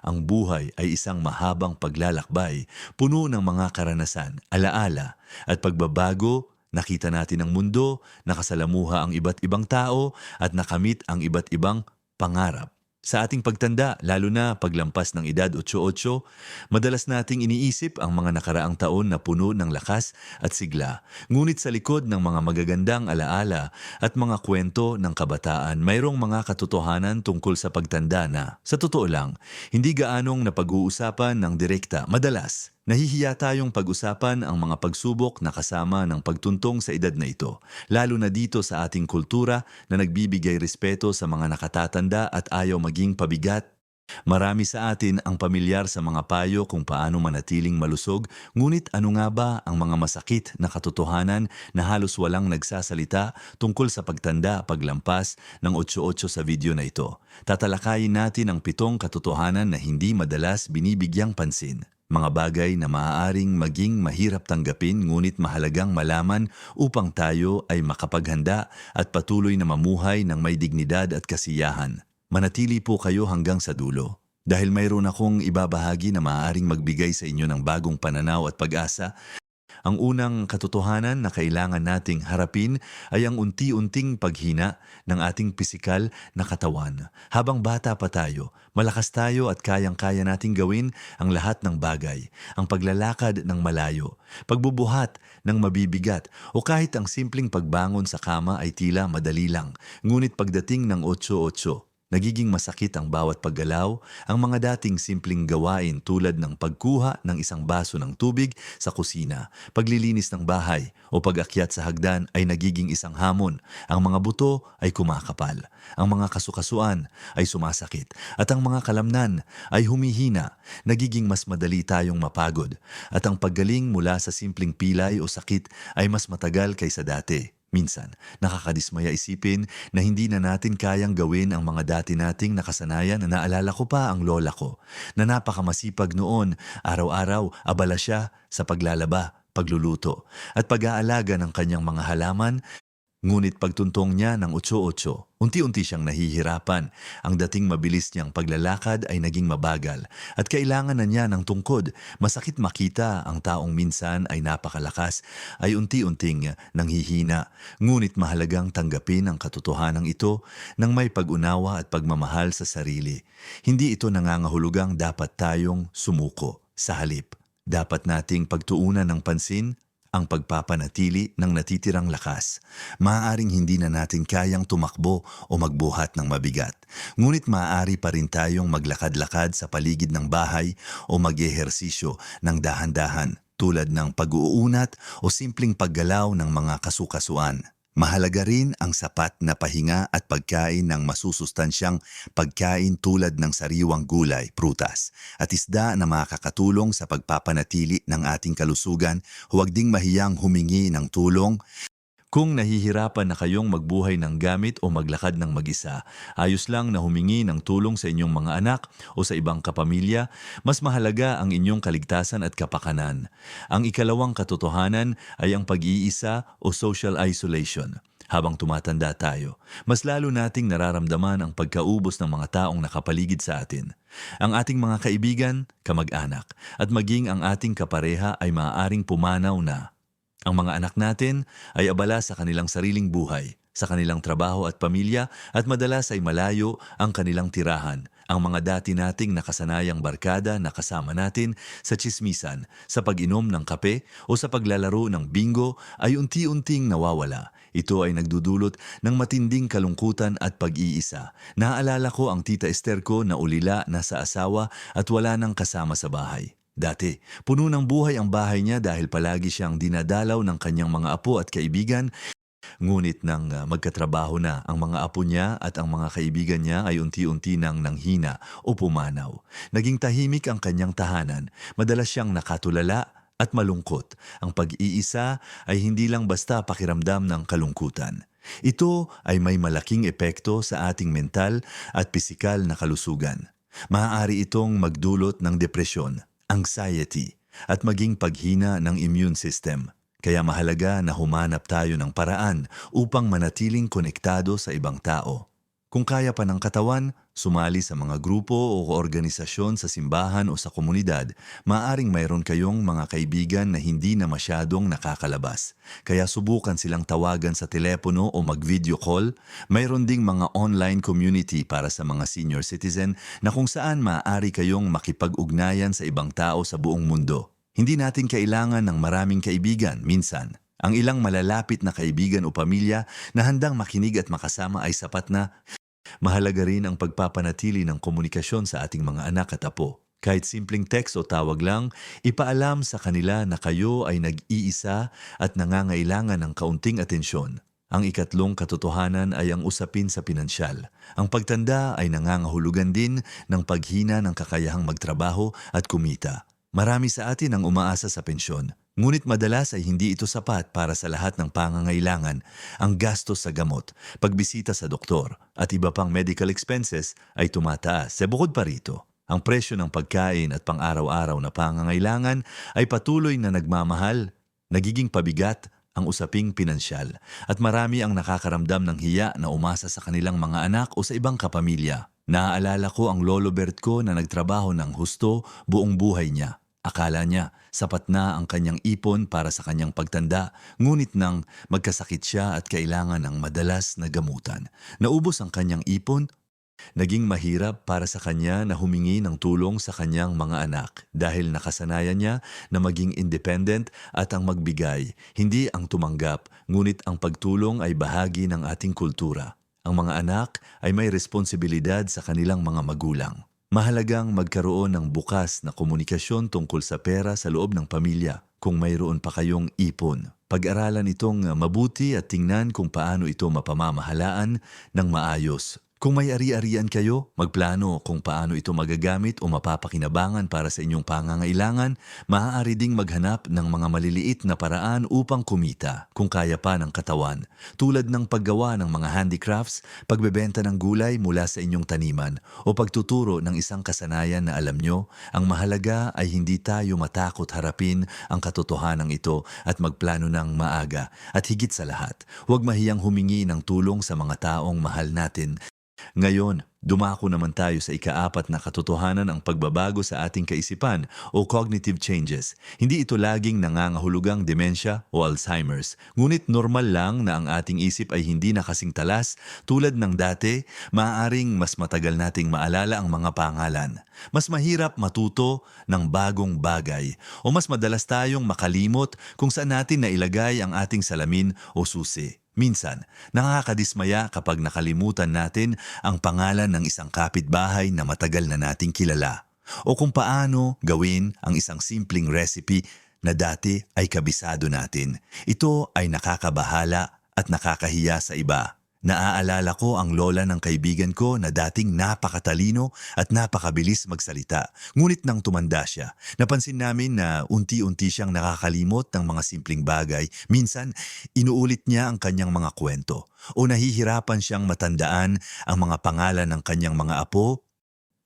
ang buhay ay isang mahabang paglalakbay, puno ng mga karanasan, alaala, at pagbabago, nakita natin ang mundo, nakasalamuha ang iba't ibang tao, at nakamit ang iba't ibang pangarap. Sa ating pagtanda, lalo na paglampas ng edad 88, madalas nating iniisip ang mga nakaraang taon na puno ng lakas at sigla. Ngunit sa likod ng mga magagandang alaala at mga kwento ng kabataan, mayroong mga katotohanan tungkol sa pagtanda na, sa totoo lang, hindi gaanong napag-uusapan ng direkta. Madalas, nahihiya tayong pag-usapan ang mga pagsubok na kasama ng pagtuntong sa edad na ito, lalo na dito sa ating kultura na nagbibigay respeto sa mga nakatatanda at ayaw maging pabigat. Marami sa atin ang pamilyar sa mga payo kung paano manatiling malusog, ngunit ano nga ba ang mga masakit na katotohanan na halos walang nagsasalita tungkol sa pagtanda paglampas ng 88 sa video na ito. Tatalakayin natin ang pitong katotohanan na hindi madalas binibigyang pansin. Mga bagay na maaaring maging mahirap tanggapin ngunit mahalagang malaman upang tayo ay makapaghanda at patuloy na mamuhay ng may dignidad at kasiyahan. Manatili po kayo hanggang sa dulo. Dahil mayroon akong ibabahagi na maaaring magbigay sa inyo ng bagong pananaw at pag-asa, ang unang katotohanan na kailangan nating harapin ay ang unti-unting paghina ng ating pisikal na katawan. Habang bata pa tayo, malakas tayo at kayang-kaya nating gawin ang lahat ng bagay. Ang paglalakad ng malayo, pagbubuhat ng mabibigat o kahit ang simpleng pagbangon sa kama ay tila madali lang. Ngunit pagdating ng 8-8, Nagiging masakit ang bawat paggalaw, ang mga dating simpleng gawain tulad ng pagkuha ng isang baso ng tubig sa kusina, paglilinis ng bahay o pag-akyat sa hagdan ay nagiging isang hamon. Ang mga buto ay kumakapal, ang mga kasukasuan ay sumasakit, at ang mga kalamnan ay humihina. Nagiging mas madali tayong mapagod, at ang paggaling mula sa simpleng pilay o sakit ay mas matagal kaysa dati. Minsan, nakakadismaya isipin na hindi na natin kayang gawin ang mga dati nating nakasanayan na naalala ko pa ang lola ko, na napakamasipag noon, araw-araw abala siya sa paglalaba, pagluluto, at pag-aalaga ng kanyang mga halaman, ngunit pagtuntong niya ng 8-8, unti-unti siyang nahihirapan. Ang dating mabilis niyang paglalakad ay naging mabagal at kailangan na niya ng tungkod. Masakit makita ang taong minsan ay napakalakas ay unti-unting nanghihina. Ngunit mahalagang tanggapin ang katotohanan ito ng may pag-unawa at pagmamahal sa sarili. Hindi ito nangangahulugang dapat tayong sumuko. Sa halip, dapat nating pagtuunan ng pansin ang pagpapanatili ng natitirang lakas. Maaaring hindi na natin kayang tumakbo o magbuhat ng mabigat. Ngunit maaari pa rin tayong maglakad-lakad sa paligid ng bahay o mag-ehersisyo ng dahan-dahan tulad ng pag-uunat o simpleng paggalaw ng mga kasukasuan. Mahalaga rin ang sapat na pahinga at pagkain ng masusustansyang pagkain tulad ng sariwang gulay, prutas, at isda na makakatulong sa pagpapanatili ng ating kalusugan. Huwag ding mahiyang humingi ng tulong kung nahihirapan na kayong magbuhay ng gamit o maglakad ng mag-isa, ayos lang na humingi ng tulong sa inyong mga anak o sa ibang kapamilya, mas mahalaga ang inyong kaligtasan at kapakanan. Ang ikalawang katotohanan ay ang pag-iisa o social isolation. Habang tumatanda tayo, mas lalo nating nararamdaman ang pagkaubos ng mga taong nakapaligid sa atin. Ang ating mga kaibigan, kamag-anak, at maging ang ating kapareha ay maaaring pumanaw na. Ang mga anak natin ay abala sa kanilang sariling buhay, sa kanilang trabaho at pamilya at madalas ay malayo ang kanilang tirahan. Ang mga dati nating nakasanayang barkada na kasama natin sa chismisan, sa pag-inom ng kape o sa paglalaro ng bingo ay unti-unting nawawala. Ito ay nagdudulot ng matinding kalungkutan at pag-iisa. Naaalala ko ang tita Esther ko na ulila na sa asawa at wala nang kasama sa bahay. Dati, puno ng buhay ang bahay niya dahil palagi siyang dinadalaw ng kanyang mga apo at kaibigan. Ngunit nang uh, magkatrabaho na ang mga apo niya at ang mga kaibigan niya ay unti-unti nang nanghina o pumanaw. Naging tahimik ang kanyang tahanan. Madalas siyang nakatulala at malungkot. Ang pag-iisa ay hindi lang basta pakiramdam ng kalungkutan. Ito ay may malaking epekto sa ating mental at pisikal na kalusugan. Maaari itong magdulot ng depresyon, anxiety, at maging paghina ng immune system. Kaya mahalaga na humanap tayo ng paraan upang manatiling konektado sa ibang tao. Kung kaya pa ng katawan, sumali sa mga grupo o organisasyon sa simbahan o sa komunidad, maaring mayroon kayong mga kaibigan na hindi na masyadong nakakalabas. Kaya subukan silang tawagan sa telepono o mag-video call. Mayroon ding mga online community para sa mga senior citizen na kung saan maaari kayong makipag-ugnayan sa ibang tao sa buong mundo. Hindi natin kailangan ng maraming kaibigan minsan. Ang ilang malalapit na kaibigan o pamilya na handang makinig at makasama ay sapat na Mahalaga rin ang pagpapanatili ng komunikasyon sa ating mga anak at apo. Kahit simpleng text o tawag lang, ipaalam sa kanila na kayo ay nag-iisa at nangangailangan ng kaunting atensyon. Ang ikatlong katotohanan ay ang usapin sa pinansyal. Ang pagtanda ay nangangahulugan din ng paghina ng kakayahang magtrabaho at kumita. Marami sa atin ang umaasa sa pensyon. Ngunit madalas ay hindi ito sapat para sa lahat ng pangangailangan. Ang gastos sa gamot, pagbisita sa doktor, at iba pang medical expenses ay tumataas. Sa bukod pa rito, ang presyo ng pagkain at pang-araw-araw na pangangailangan ay patuloy na nagmamahal, nagiging pabigat ang usaping pinansyal at marami ang nakakaramdam ng hiya na umasa sa kanilang mga anak o sa ibang kapamilya. Naaalala ko ang lolo Bert ko na nagtrabaho ng husto buong buhay niya. Akala niya sapat na ang kanyang ipon para sa kanyang pagtanda, ngunit nang magkasakit siya at kailangan ng madalas na gamutan, naubos ang kanyang ipon, naging mahirap para sa kanya na humingi ng tulong sa kanyang mga anak dahil nakasanayan niya na maging independent at ang magbigay, hindi ang tumanggap, ngunit ang pagtulong ay bahagi ng ating kultura. Ang mga anak ay may responsibilidad sa kanilang mga magulang. Mahalagang magkaroon ng bukas na komunikasyon tungkol sa pera sa loob ng pamilya kung mayroon pa kayong ipon. Pag-aralan itong mabuti at tingnan kung paano ito mapamamahalaan ng maayos kung may ari-arian kayo, magplano kung paano ito magagamit o mapapakinabangan para sa inyong pangangailangan, maaari ding maghanap ng mga maliliit na paraan upang kumita kung kaya pa ng katawan, tulad ng paggawa ng mga handicrafts, pagbebenta ng gulay mula sa inyong taniman, o pagtuturo ng isang kasanayan na alam nyo, ang mahalaga ay hindi tayo matakot harapin ang katotohanan ito at magplano ng maaga. At higit sa lahat, huwag mahiyang humingi ng tulong sa mga taong mahal natin ngayon, dumako naman tayo sa ikaapat na katotohanan ang pagbabago sa ating kaisipan o cognitive changes. Hindi ito laging nangangahulugang demensya o Alzheimer's. Ngunit normal lang na ang ating isip ay hindi na kasing talas tulad ng dati, maaaring mas matagal nating maalala ang mga pangalan. Mas mahirap matuto ng bagong bagay o mas madalas tayong makalimot kung saan natin nailagay ang ating salamin o susi. Minsan, nakakadismaya kapag nakalimutan natin ang pangalan ng isang kapitbahay na matagal na nating kilala o kung paano gawin ang isang simpleng recipe na dati ay kabisado natin. Ito ay nakakabahala at nakakahiya sa iba. Naaalala ko ang lola ng kaibigan ko na dating napakatalino at napakabilis magsalita. Ngunit nang tumanda siya, napansin namin na unti-unti siyang nakakalimot ng mga simpleng bagay. Minsan, inuulit niya ang kanyang mga kwento o nahihirapan siyang matandaan ang mga pangalan ng kanyang mga apo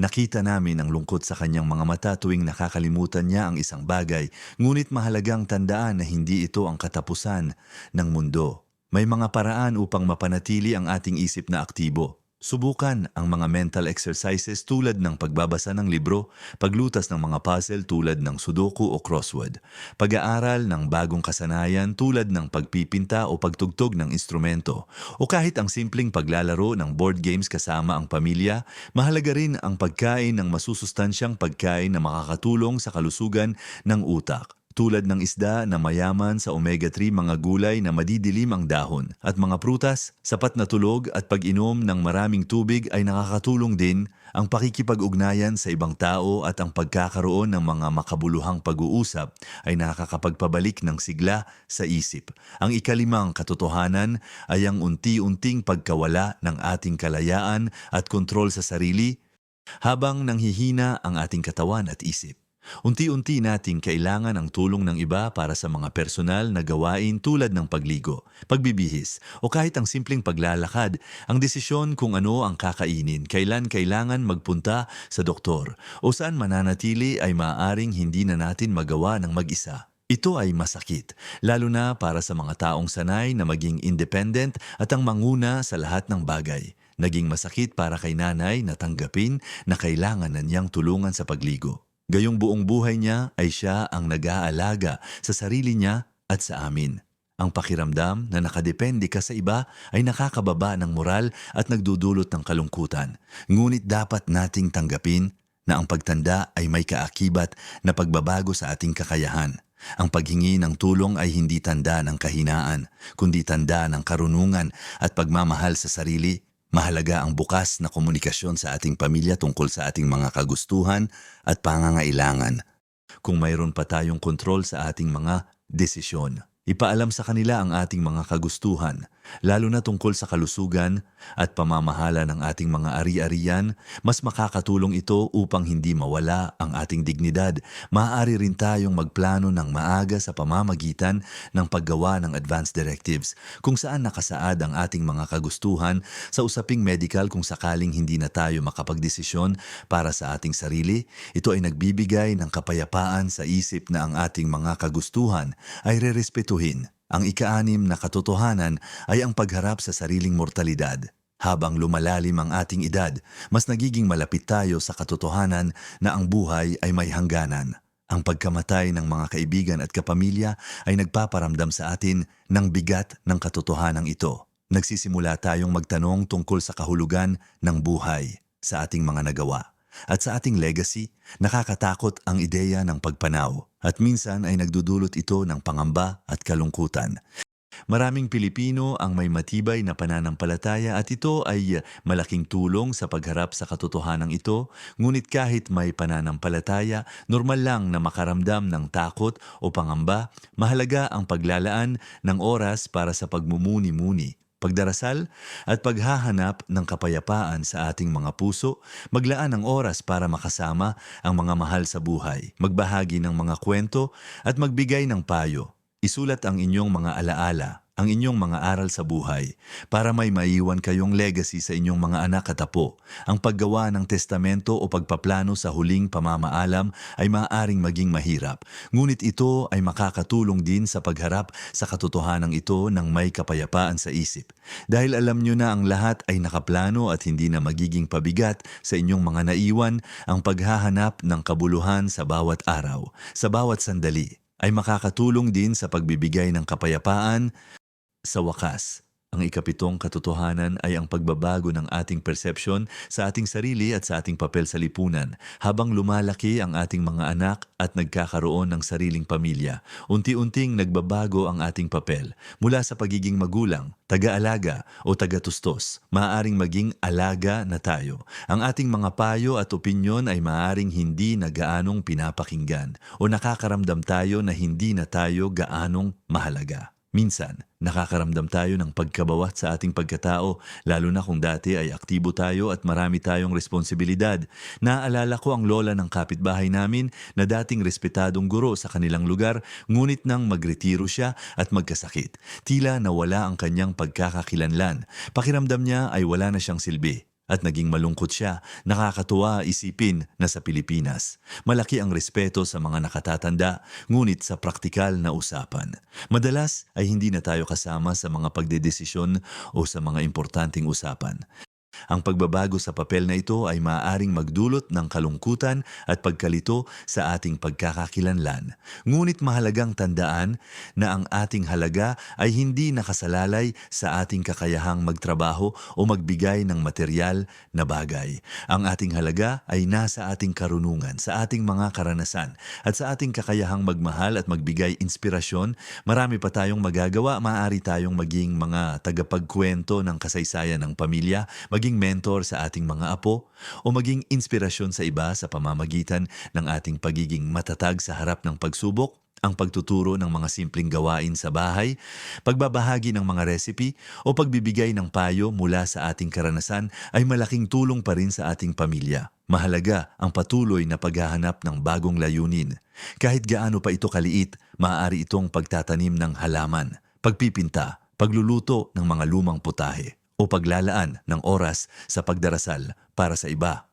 Nakita namin ang lungkot sa kanyang mga mata tuwing nakakalimutan niya ang isang bagay, ngunit mahalagang tandaan na hindi ito ang katapusan ng mundo. May mga paraan upang mapanatili ang ating isip na aktibo. Subukan ang mga mental exercises tulad ng pagbabasa ng libro, paglutas ng mga puzzle tulad ng sudoku o crossword, pag-aaral ng bagong kasanayan tulad ng pagpipinta o pagtugtog ng instrumento, o kahit ang simpleng paglalaro ng board games kasama ang pamilya, mahalaga rin ang pagkain ng masusustansyang pagkain na makakatulong sa kalusugan ng utak tulad ng isda na mayaman sa omega-3 mga gulay na madidilim ang dahon at mga prutas, sapat na tulog at pag-inom ng maraming tubig ay nakakatulong din ang pakikipag-ugnayan sa ibang tao at ang pagkakaroon ng mga makabuluhang pag-uusap ay nakakapagpabalik ng sigla sa isip. Ang ikalimang katotohanan ay ang unti-unting pagkawala ng ating kalayaan at kontrol sa sarili habang nanghihina ang ating katawan at isip. Unti-unti nating kailangan ang tulong ng iba para sa mga personal na gawain tulad ng pagligo, pagbibihis, o kahit ang simpleng paglalakad, ang desisyon kung ano ang kakainin, kailan kailangan magpunta sa doktor, o saan mananatili ay maaaring hindi na natin magawa ng mag-isa. Ito ay masakit, lalo na para sa mga taong sanay na maging independent at ang manguna sa lahat ng bagay. Naging masakit para kay nanay na tanggapin na kailangan na niyang tulungan sa pagligo. Gayong buong buhay niya ay siya ang nag-aalaga sa sarili niya at sa amin. Ang pakiramdam na nakadepende ka sa iba ay nakakababa ng moral at nagdudulot ng kalungkutan. Ngunit dapat nating tanggapin na ang pagtanda ay may kaakibat na pagbabago sa ating kakayahan. Ang paghingi ng tulong ay hindi tanda ng kahinaan, kundi tanda ng karunungan at pagmamahal sa sarili. Mahalaga ang bukas na komunikasyon sa ating pamilya tungkol sa ating mga kagustuhan at pangangailangan. Kung mayroon pa tayong kontrol sa ating mga desisyon. Ipaalam sa kanila ang ating mga kagustuhan, lalo na tungkol sa kalusugan at pamamahala ng ating mga ari-arian, mas makakatulong ito upang hindi mawala ang ating dignidad. Maaari rin tayong magplano ng maaga sa pamamagitan ng paggawa ng advance directives kung saan nakasaad ang ating mga kagustuhan sa usaping medical kung sakaling hindi na tayo makapagdesisyon para sa ating sarili. Ito ay nagbibigay ng kapayapaan sa isip na ang ating mga kagustuhan ay rerespetuhin. Ang ikaanim na katotohanan ay ang pagharap sa sariling mortalidad. Habang lumalalim ang ating edad, mas nagiging malapit tayo sa katotohanan na ang buhay ay may hangganan. Ang pagkamatay ng mga kaibigan at kapamilya ay nagpaparamdam sa atin ng bigat ng katotohanan ito. Nagsisimula tayong magtanong tungkol sa kahulugan ng buhay sa ating mga nagawa. At sa ating legacy, nakakatakot ang ideya ng pagpanaw at minsan ay nagdudulot ito ng pangamba at kalungkutan. Maraming Pilipino ang may matibay na pananampalataya at ito ay malaking tulong sa pagharap sa katotohanan ito. Ngunit kahit may pananampalataya, normal lang na makaramdam ng takot o pangamba, mahalaga ang paglalaan ng oras para sa pagmumuni-muni pagdarasal at paghahanap ng kapayapaan sa ating mga puso, maglaan ng oras para makasama ang mga mahal sa buhay, magbahagi ng mga kwento at magbigay ng payo. Isulat ang inyong mga alaala, ang inyong mga aral sa buhay, para may maiwan kayong legacy sa inyong mga anak at apo. Ang paggawa ng testamento o pagpaplano sa huling pamamaalam ay maaaring maging mahirap, ngunit ito ay makakatulong din sa pagharap sa katotohanan ito ng may kapayapaan sa isip. Dahil alam nyo na ang lahat ay nakaplano at hindi na magiging pabigat sa inyong mga naiwan, ang paghahanap ng kabuluhan sa bawat araw, sa bawat sandali, ay makakatulong din sa pagbibigay ng kapayapaan sa wakas. Ang ikapitong katotohanan ay ang pagbabago ng ating perception sa ating sarili at sa ating papel sa lipunan habang lumalaki ang ating mga anak at nagkakaroon ng sariling pamilya. Unti-unting nagbabago ang ating papel mula sa pagiging magulang, taga-alaga o taga-tustos. Maaaring maging alaga na tayo. Ang ating mga payo at opinyon ay maaaring hindi na gaanong pinapakinggan o nakakaramdam tayo na hindi na tayo gaanong mahalaga. Minsan, nakakaramdam tayo ng pagkabawat sa ating pagkatao, lalo na kung dati ay aktibo tayo at marami tayong responsibilidad. Naaalala ko ang lola ng kapitbahay namin na dating respetadong guro sa kanilang lugar, ngunit nang magretiro siya at magkasakit, tila nawala ang kanyang pagkakakilanlan. Pakiramdam niya ay wala na siyang silbi. At naging malungkot siya, nakakatuwa isipin na sa Pilipinas. Malaki ang respeto sa mga nakatatanda, ngunit sa praktikal na usapan. Madalas ay hindi na tayo kasama sa mga pagdedesisyon o sa mga importanteng usapan. Ang pagbabago sa papel na ito ay maaaring magdulot ng kalungkutan at pagkalito sa ating pagkakakilanlan. Ngunit mahalagang tandaan na ang ating halaga ay hindi nakasalalay sa ating kakayahang magtrabaho o magbigay ng material na bagay. Ang ating halaga ay nasa ating karunungan, sa ating mga karanasan, at sa ating kakayahang magmahal at magbigay inspirasyon. Marami pa tayong magagawa, maaari tayong maging mga tagapagkwento ng kasaysayan ng pamilya, maging mentor sa ating mga apo o maging inspirasyon sa iba sa pamamagitan ng ating pagiging matatag sa harap ng pagsubok, ang pagtuturo ng mga simpleng gawain sa bahay, pagbabahagi ng mga recipe o pagbibigay ng payo mula sa ating karanasan ay malaking tulong pa rin sa ating pamilya. Mahalaga ang patuloy na paghahanap ng bagong layunin. Kahit gaano pa ito kaliit, maaari itong pagtatanim ng halaman, pagpipinta, pagluluto ng mga lumang putahe o paglalaan ng oras sa pagdarasal para sa iba.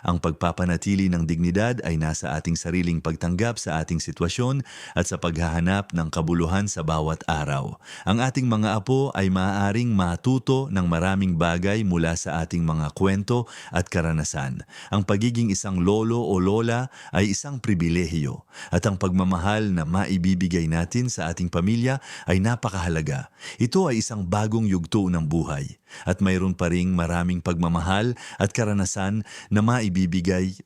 Ang pagpapanatili ng dignidad ay nasa ating sariling pagtanggap sa ating sitwasyon at sa paghahanap ng kabuluhan sa bawat araw. Ang ating mga apo ay maaaring matuto ng maraming bagay mula sa ating mga kwento at karanasan. Ang pagiging isang lolo o lola ay isang pribilehiyo at ang pagmamahal na maibibigay natin sa ating pamilya ay napakahalaga. Ito ay isang bagong yugto ng buhay at mayroon pa ring maraming pagmamahal at karanasan na maibibigay.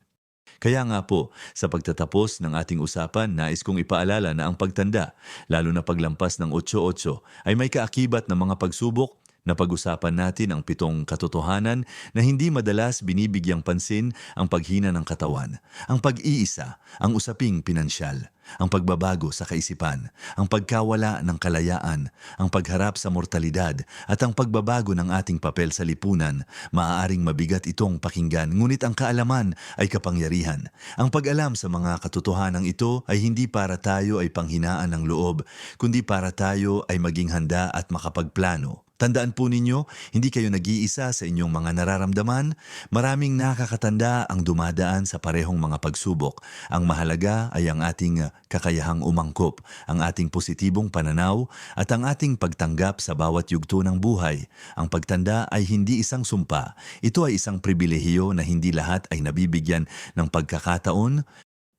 Kaya nga po, sa pagtatapos ng ating usapan, nais kong ipaalala na ang pagtanda, lalo na paglampas ng 8-8, ay may kaakibat ng mga pagsubok. Na pag-usapan natin ang pitong katotohanan na hindi madalas binibigyang pansin ang paghina ng katawan, ang pag-iisa, ang usaping pinansyal, ang pagbabago sa kaisipan, ang pagkawala ng kalayaan, ang pagharap sa mortalidad at ang pagbabago ng ating papel sa lipunan. Maaaring mabigat itong pakinggan ngunit ang kaalaman ay kapangyarihan. Ang pag-alam sa mga katotohanan ito ay hindi para tayo ay panghinaan ng loob, kundi para tayo ay maging handa at makapagplano. Tandaan po ninyo, hindi kayo nag-iisa sa inyong mga nararamdaman. Maraming nakakatanda ang dumadaan sa parehong mga pagsubok. Ang mahalaga ay ang ating kakayahang umangkop, ang ating positibong pananaw at ang ating pagtanggap sa bawat yugto ng buhay. Ang pagtanda ay hindi isang sumpa. Ito ay isang pribilehiyo na hindi lahat ay nabibigyan ng pagkakataon.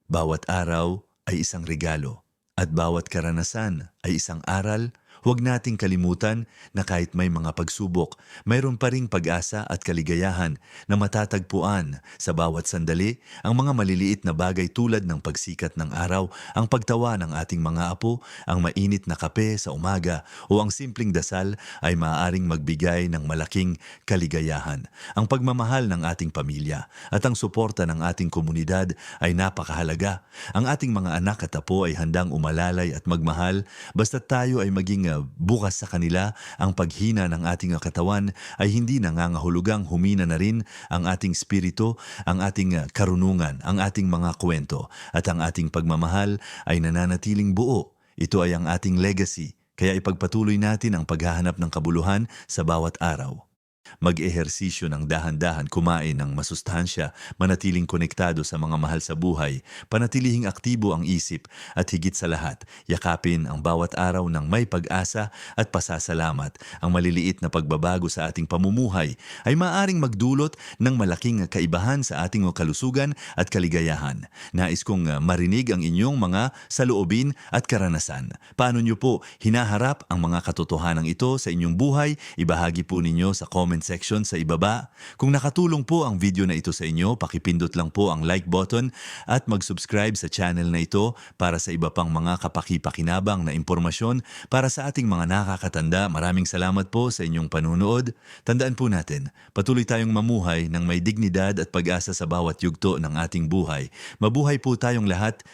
Bawat araw ay isang regalo at bawat karanasan ay isang aral Huwag nating kalimutan na kahit may mga pagsubok, mayroon pa ring pag-asa at kaligayahan na matatagpuan sa bawat sandali ang mga maliliit na bagay tulad ng pagsikat ng araw, ang pagtawa ng ating mga apo, ang mainit na kape sa umaga o ang simpleng dasal ay maaaring magbigay ng malaking kaligayahan. Ang pagmamahal ng ating pamilya at ang suporta ng ating komunidad ay napakahalaga. Ang ating mga anak at apo ay handang umalalay at magmahal basta tayo ay maging uh, bukas sa kanila, ang paghina ng ating katawan ay hindi nangangahulugang humina na rin ang ating spirito, ang ating karunungan, ang ating mga kwento, at ang ating pagmamahal ay nananatiling buo. Ito ay ang ating legacy, kaya ipagpatuloy natin ang paghahanap ng kabuluhan sa bawat araw. Mag-ehersisyo ng dahan-dahan kumain ng masustansya, manatiling konektado sa mga mahal sa buhay, panatilihing aktibo ang isip at higit sa lahat, yakapin ang bawat araw ng may pag-asa at pasasalamat. Ang maliliit na pagbabago sa ating pamumuhay ay maaring magdulot ng malaking kaibahan sa ating kalusugan at kaligayahan. Nais kong uh, marinig ang inyong mga saloobin at karanasan. Paano niyo po hinaharap ang mga katotohanan ito sa inyong buhay? Ibahagi po ninyo sa comment section sa ibaba. Kung nakatulong po ang video na ito sa inyo, pakipindot lang po ang like button at mag-subscribe sa channel na ito para sa iba pang mga kapaki-pakinabang na impormasyon para sa ating mga nakakatanda. Maraming salamat po sa inyong panunood. Tandaan po natin, patuloy tayong mamuhay ng may dignidad at pag-asa sa bawat yugto ng ating buhay. Mabuhay po tayong lahat.